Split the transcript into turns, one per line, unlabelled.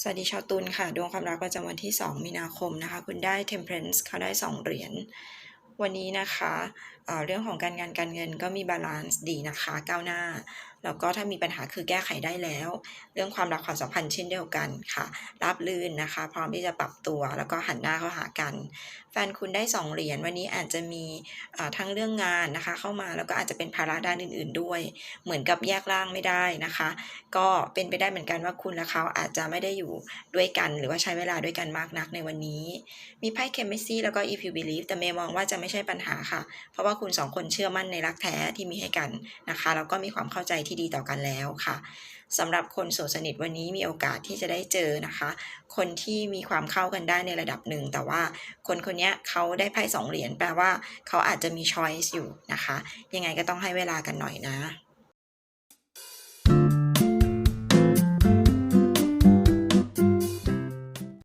สวัสดีชาวตุลค่ะ ดวงความรักประจำวันที่ 2 มีนาคมนะคะ คุณได้ Temperance เขาได้ 2 เหรียญ วันนี้นะคะเเรื่องของการงานการเงินก็มีบาลานซ์ดีนะคะก้าวหน้า แล้วก็ถ้ามีปัญหาคือแก้ไขได้แล้ว เรื่องความรักความสัมพันธ์เช่นเดียวกันค่ะราบลื่นนะคะ พร้อมที่จะปรับตัวแล้วก็หันหน้าเข้าหากัน แฟนคุณได้ 2 เหรียญวันนี้อาจจะมีทั้งเรื่องงานนะคะ เข้ามาแล้วก็อาจจะเป็นภาระด้านอื่น ๆ ด้วย เหมือนกับแยกร่างไม่ได้นะคะ ก็เป็นไปได้เหมือนกันว่าคุณและเขาอาจจะไม่ได้อยู่ด้วยกัน หรือว่าใช้เวลาด้วยกันมากนักในวันนี้ มีไพ่เคมิซี่แล้วก็ if you believe แต่เมย์มองว่าจะไม่ใช่ปัญหาค่ะ เพราะว่าคุณสองคนเชื่อมั่นในรักแท้ที่มีให้กันนะคะแล้วก็มีความเข้าใจที่ดีต่อกันแล้วค่ะสำหรับคนโสดสนิทวันนี้มีโอกาสที่จะได้เจอนะคะ คนที่มีความเข้ากันได้ในระดับหนึ่ง แต่ว่าคนคนนี้เขาได้ไพ่สองเหรียญแปลว่าเขาอาจจะมีช้อยส์อยู่นะคะ ยังไงก็ต้องให้เวลากันหน่อยนะ